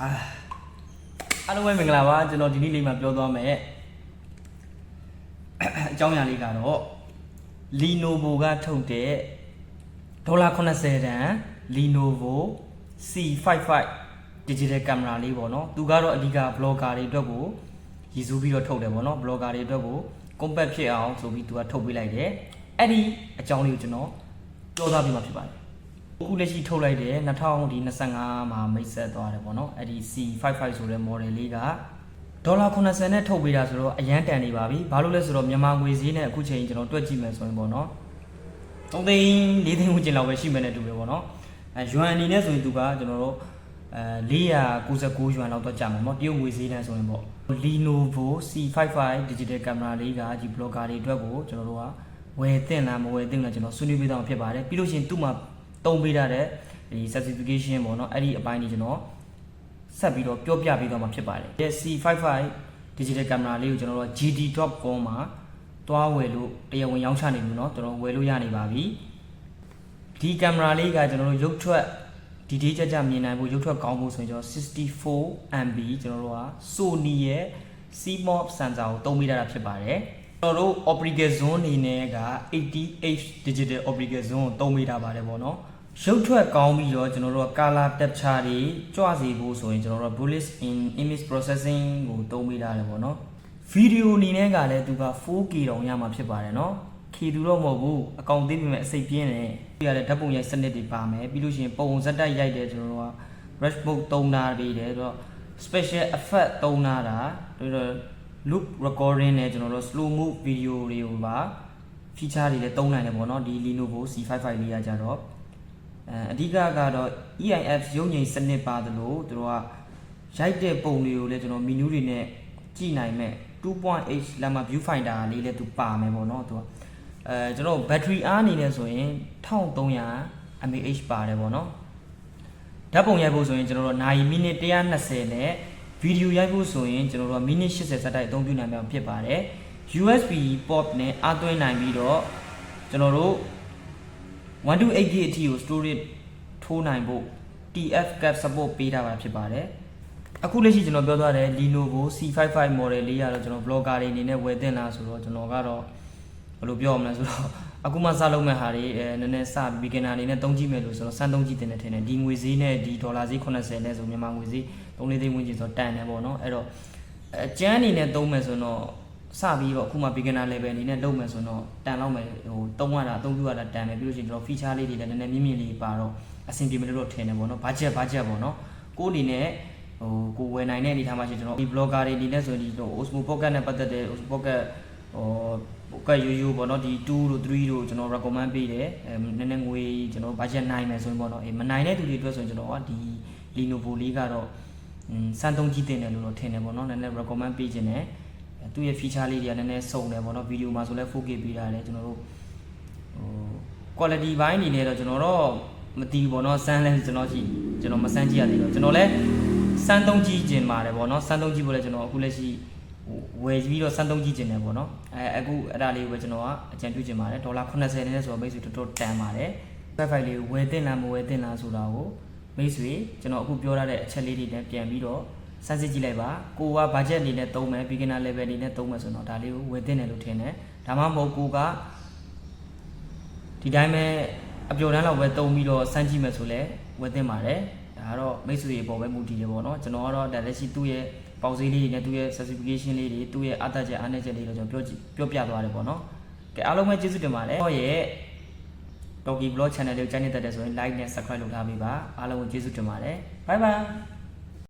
အာအားလုံးပဲမင်္ဂလာပါကျွန်တော်ဒီနေ့လေးမှာပြောသွားမယ်အကြောင်းအရာလေးကတော့ Lenovo ကထုတ်တဲ့ဒေါ်လာ80တန် Lenovo C55 digital camera လေးပေါ့နော်သူကတော့အဓိက blogger တွေအတွက်ကိုရည်စူးပြီးတော့ထုတ်တယ်ပေါ့နော် blogger တွေအတွက်ကို compact ဖြစ်အောင်ဆိုပြီးသူကထုတ်ပေးလိုက်တယ် အဲ့ဒီအကြောင်းလေးကိုကျွန်တော်ပြောသားပေးမှာဖြစ်ပါတယ်အခုလက်ရှိထုတ်လိုက်တဲ့2025မှာမိတ်ဆက်သွားတယ်ပေါ့နော်အဲ့ဒီ C55 ဆိုတဲ့ model လေးကဒေါ်လာ80နဲ့ထုတ်ပေးတာဆိုတော့အရန်တန်နေပါပြီဘာလို့လဲဆိုတော့မြန်မာငွေဈေးနဲ့အခုချိန်ကျွန်တော်တွက်ကြည့်မယ်ဆိုရင်ပေါ့နော်3သိန်း4သိန်းဝန်းကျင်လောက်ပဲရှိမယ်နဲ့တူတယ်ပေါ့နော်အဲယွမ်အနေနဲ့ဆိုရင်သူကကျွန်တော်တို့အဲ499ယွမ်လောက်တော့ကြာမှာပေါ့တရုတ်ငွေဈေးနဲ့ဆိုရင်ပေါ့ Lenovo C55 digital camera လေးကဒီ blogger တွေအတွက်ကိုကျွန်တော်တို့က ဝယ်သင့်လားမဝယ်သင့်လားကျွန်တော်ဆွေးနွေးပေးသွားမှာဖြစ်ပါတယ်ပြီးလို့ရှိရင်သူ့မှာ တုံးပေးထားတဲ့ဒီ certification ပေါ့နော်အဲ့ဒီအပိုင်းကြီးကျွန်တော်ဆက်ပြီးတော့ပြောပြပေးသွားမှာဖြစ်ပါတယ်။ C55 digital camera လေးကိုကျွန်တော်တို့ gd.com မှာတွားဝယ်လို့တရားဝင်ရောင်းချနေပြီเนาะကျွန်တော်ဝယ်လို့ရနေပါပြီ။ဒီကင်မရာလေးကကျွန်တော်တို့ရုပ်ထွက်ဒီဒီကြကြမြင်နိုင်ဖို့ရုပ်ထွက်ကောင်းဖို့ဆိုရင်ကျွန်တော်64 MB ကျွန်တော်တို့က Sony ရဲ့ CMOS sensor ကိုသုံးပေးထားတာဖြစ်ပါတယ်။ ကျွန်တော်တို့ optical zoom အနေနဲ့က 80h digital optical zoom ကိုသုံးပေးထားပါတယ်ပေါ့နော်။ရုပ်ထွက်ကောင်းပြီးတော့ကျွန်တော်တို့က color capture တွေကြွစေဖို့ဆိုရင်ကျွန်တော်တို့က bullet in image processing ကိုသုံးပေးထားတယ်ပေါ့နော်။ဗီဒီယိုအနေနဲ့ကလည်းသူက 4K တောင်ရမှာဖြစ်ပါတယ်နော်။ K တူတော့မဟုတ်ဘူးအကောင်သေးပေမဲ့အစိတ်ပြင်းတယ်။ပြရတဲ့ဓာတ်ပုံရိုက်စနစ်တွေပါမယ်ပြီးလို့ရှိရင်ပုံစက်တက်ရိုက်တယ်ကျွန်တော်တို့က brush mode သုံးတာပြီးတယ်ဆိုတော့ special effect သုံးတာဒါပြီးတော့ loop recording နဲ့ကျွန်တော်တို့ slow mo video တွေကိုပါ feature တွေလည်းသုံးနိုင်တယ်ပေါ့နော်ဒီ Lenovo C55 လေးကကြတော့အဲအဓိကကတော့ EIF ရုပ်ငိမ်စနစ်ပါသလိုသူတို့ကရိုက်တဲ့ပုံတွေကိုလည်းကျွန်တော် menu တွေနဲ့ကြည့်နိုင်မဲ့2.8 lemma viewfinder လေးလည်းသူပါမယ်ပေါ့နော်သူကအဲကျွန်တော် battery အားအနေနဲ့ဆိုရင်1300 mAh ပါတယ်ပေါ့နော်ဓာတ်ပုံရိုက်ဖို့ဆိုရင်ကျွန်တော်တို့နိုင်မိနစ်120နဲ့ ဗီဒီယိုရိုက်ဖို့ဆိုရင်ကျွန်တော်တို့မိနစ်80စက်တိုက်အသုံးပြုနိုင်မှာဖြစ်ပါတယ် USB port နဲ့အသွင်းနိုင်ပြီးတော့ကျွန်တော်တို့ 128GB အထိကို storage ထိုးနိုင်ဖို့ TF cap support ပေးထားတာဖြစ်ပါတယ်အခုလက်ရှိကျွန်တော်ပြောသွားတဲ့ Lenovo C55 model လေးကတော့ကျွန်တော် blogger တွေအနေနဲ့ဝယ်သင့်လားဆိုတော့ကျွန်တော်ကတော့ ဘယ်လိုပြောရမလဲဆိုတော့အခုမှစလုပ်မဲ့ဟာတွေအဲနည်းနည်းစ beginner အနေနဲ့တုံးကြည့်မယ်လို့ဆိုတော့စမ်းတုံးကြည့်တင်တယ်ထင်တယ်ဒီငွေဈေးနဲ့ဒီဒေါ်လာဈေး80နဲ့ဆိုမြန်မာငွေဈေး3-4သိန်းဝန်းကျင်ဆိုတော့တန်တယ်ပေါ့နော်အဲ့တော့အကျန်းအနေနဲ့သုံးမယ်ဆိုတော့စပြီးတော့အခုမှ beginner level အနေနဲ့လုပ်မယ်ဆိုတော့တန်တော့မယ်ဟိုတုံးရတာအသုံးပြုရတာတန်မယ်ပြီးလို့ရှိရင်ကျွန်တော် feature လေးတွေလည်းနည်းနည်းမြင့်မြင့်လေးပါတော့အဆင်ပြေမယ်လို့တော့ထင်တယ်ပေါ့နော် budget budget ပေါ့နော်ကိုယ်အနေနဲ့ဟိုကိုဝယ်နိုင်တဲ့အနေထားမှာရှိကျွန်တော်ဒီ blogger တွေအနေနဲ့ဆိုရင်ဒီ Osmo Pocket နဲ့ပတ်သက်တဲ့ Osmo Pocket ဟို Pocket ရိုးရိုးပေါ့နော်ဒီ2တို့3တို့ကျွန်တော် recommend ပေးတယ်အဲနည်းနည်းငွေကျွန်တော် budget နိုင်မယ်ဆိုရင်ပေါ့နော်အေးမနိုင်တဲ့သူတွေအတွက်ဆိုရင်ကျွန်တော်ကဒီ Lenovo လေးကတော့စမ်းသုံးကြည့်တင်တယ်လို့တော့ထင်တယ်ပေါ့နော်နည်းနည်း recommend ပေးခြင်းနဲ့သူ့ရဲ့ feature လေးတွေကနည်းနည်းစုံတယ်ပေါ့နော်ဗီဒီယိုမှာဆိုလဲ 4K ပေးတာလေကျွန်တော်တို့ဟို quality ဘိုင်းအနေနဲ့တော့ကျွန်တော်တော့မတီးဘူးပေါ့နော်စမ်းလဲကျွန်တော်ရှိကျွန်တော်မစမ်းကြည့်ရသေးတော့ကျွန်တော်လဲစမ်းသုံးကြည့်ခြင်းပါတယ်ပေါ့နော်စမ်းသုံးကြည့်ဖို့လဲကျွန်တော်အခုလက်ရှိ ဟိုဝယ်ပြီးတော့စမ်းသုံးကြည့်ခြင်းတယ်ပေါ့နော်အဲအခုအဲ့ဒါလေးကိုပဲကျွန်တော်ကအကြံပြုခြင်းပါတယ်ဒေါ်လာ80နဲ့ဆိုတော့မိတ်ဆွေတော်တော်တန်ပါတယ် website လေးကိုဝယ်တင်လားမဝယ်တင်လားဆိုတာကိုမိတ်ဆွေကျွန်တော်အခုပြောထားတဲ့အချက်လေးတွေနဲ့ပြန်ပြီးတော့စမ်းစစ်ကြည့်လိုက်ပါကိုက budget အနေနဲ့သုံးမယ် beginner level အနေနဲ့သုံးမယ်ဆိုတော့ဒါလေးကိုဝယ်တင်တယ်လို့ထင်တယ်ဒါမှမဟုတ်ကိုကဒီတိုင်းပဲအပျော်တန်းလောက်ပဲတုံပြီးတော့စမ်းကြည့်မယ်ဆိုလဲဝယ်သင့်ပါတယ်ဒါကတော့မိတ်ဆွေတွေပေါ်ပဲမူတည်တယ်ပေါ့နော်ကျွန်တော်ကတော့ဒါလက်ရှိသူ့ရဲ့ ပေါက်ဈေးလေးတွေနဲ့သူ့ရဲ့ certification လေးတွေသူ့ရဲ့အသက်ချက်အားနည်းချက်လေးတွေကျွန်တော်ပြောကြည့်ပြောပြသွားတယ်ပေါ့နော်ကဲအားလုံးပဲကျေးဇူးတင်ပါတယ်ဟောရဲ့ Doggy Blog Channel လေးကိုကြိုက်နေတတ်တယ်ဆိုရင် like နဲ့ subscribe လုပ်ထားပေးပါအားလုံးကိုကျေးဇူးတင်ပါတယ် bye bye